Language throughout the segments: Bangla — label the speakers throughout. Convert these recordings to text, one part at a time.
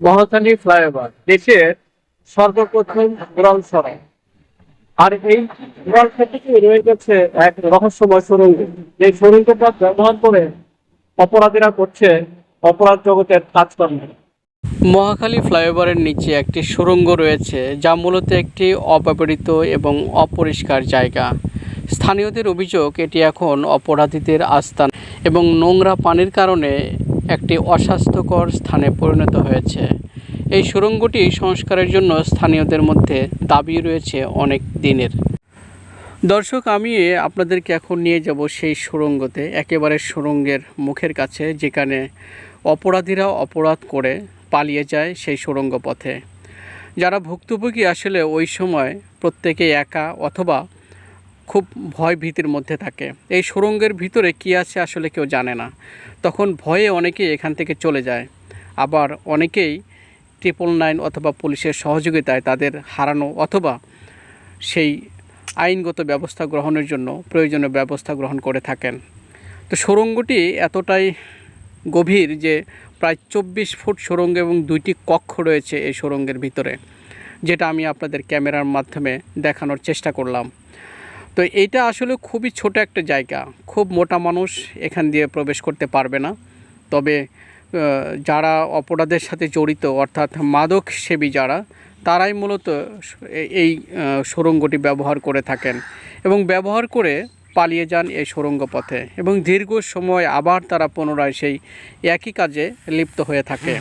Speaker 1: মহাখালী ফ্লাইওভার, দেশের সর্বপ্রথম উড়াল সড়ক। আর এই উড়াল রয়ে গেছে এক রহস্যময় সুরঙ্গ। যে সুরঙ্গ পথ ব্যবহার করে অপরাধীরা করছে অপরাধ জগতের কাজকর্ম। মহাখালী ফ্লাইওভারের নিচে একটি সুড়ঙ্গ রয়েছে, যা মূলত একটি অব্যবহৃত এবং অপরিষ্কার জায়গা। স্থানীয়দের অভিযোগ, এটি এখন অপরাধীদের আস্থান এবং নোংরা পানির কারণে একটি অস্বাস্থ্যকর স্থানে পরিণত হয়েছে। এই সুড়ঙ্গটি সংস্কারের জন্য স্থানীয়দের মধ্যে দাবি রয়েছে অনেক দিনের। দর্শক, আমি আপনাদেরকে এখন নিয়ে যাব সেই সুড়ঙ্গতে, একেবারে সুড়ঙ্গের মুখের কাছে, যেখানে অপরাধীরা অপরাধ করে পালিয়ে যায় সেই সুড়ঙ্গ পথে। যারা ভুক্তভোগী আসলে ওই সময় প্রত্যেকে একা অথবা খুব ভয় ভীতির মধ্যে থাকে। এই সুড়ঙ্গের ভিতরে কি আছে আসলে কেউ জানে না। তখন ভয়ে অনেকেই এখান থেকে চলে যায়। আবার অনেকেই ট্রিপল নাইন অথবা পুলিশের সহযোগিতায় তাদের হারানো অথবা সেই আইনগত ব্যবস্থা গ্রহণের জন্য প্রয়োজনীয় ব্যবস্থা গ্রহণ করে থাকেন। তো সুড়ঙ্গটি এতটাই গভীর যে প্রায় চব্বিশ ফুট সুড়ঙ্গ এবং দুইটি কক্ষ রয়েছে এই সুড়ঙ্গের ভিতরে, যেটা আমি আপনাদের ক্যামেরার মাধ্যমে দেখানোর চেষ্টা করলাম। তো এইটা আসলে খুবই ছোট একটা জায়গা। খুব মোটা মানুষ এখান দিয়ে প্রবেশ করতে পারবে না। তবে যারা অপরাধের সাথে জড়িত অর্থাৎ মাদক সেবী যারা তারাই মূলত এই আহ, সুড়ঙ্গটি ব্যবহার করে থাকেন এবং ব্যবহার করে পালিয়ে যান এই সুড়ঙ্গ পথে এবং দীর্ঘ সময় আবার তারা পুনরায় সেই একই কাজে লিপ্ত হয়ে থাকে।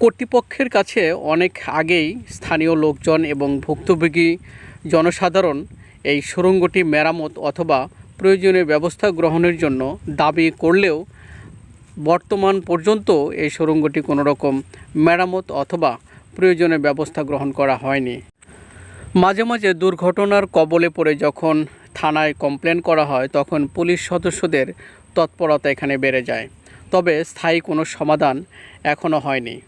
Speaker 1: কর্তৃপক্ষের কাছে অনেক আগেই স্থানীয় লোকজন এবং ভুক্তভোগী জনসাধারণ এই সুড়ঙ্গটি মেরামত অথবা প্রয়োজনীয় ব্যবস্থা গ্রহণের জন্য দাবি করলেও বর্তমান পর্যন্ত এই সুড়ঙ্গটি কোনো রকম মেরামত অথবা প্রয়োজনীয় ব্যবস্থা গ্রহণ করা হয়নি। মাঝে মাঝে দুর্ঘটনার কবলে পড়ে যখন থানায় কমপ্লেন করা হয়, তখন পুলিশ সদস্যদের তৎপরতা এখানে বেড়ে যায়। তবে স্থায়ী কোনো সমাধান এখনও হয়নি।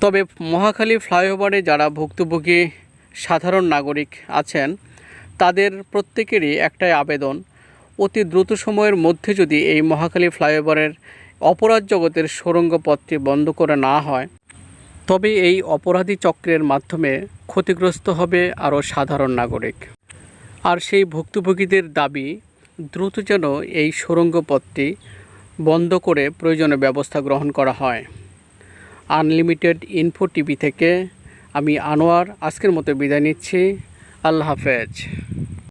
Speaker 1: তবে মহাখালী ফ্লাইওভারে যারা ভুক্তভোগী সাধারণ নাগরিক আছেন, তাদের প্রত্যেকেরই একটাই আবেদন। অতি দ্রুত সময়ের মধ্যে যদি এই মহাখালী ফ্লাইওভারের অপরাধ জগতের সুড়ঙ্গ পথটি বন্ধ করে না হয়, তবে এই অপরাধী চক্রের মাধ্যমে ক্ষতিগ্রস্ত হবে আরও সাধারণ নাগরিক। আর সেই ভুক্তভোগীদের দাবি, দ্রুত যেন এই সুড়ঙ্গ পথটি বন্ধ করে প্রয়োজনীয় ব্যবস্থা গ্রহণ করা হয়। আনলিমিটেড ইনফো টিভি থেকে আমি আনোয়ার আজকের মতো বিদায় নিচ্ছি। আল্লাহ হাফেজ।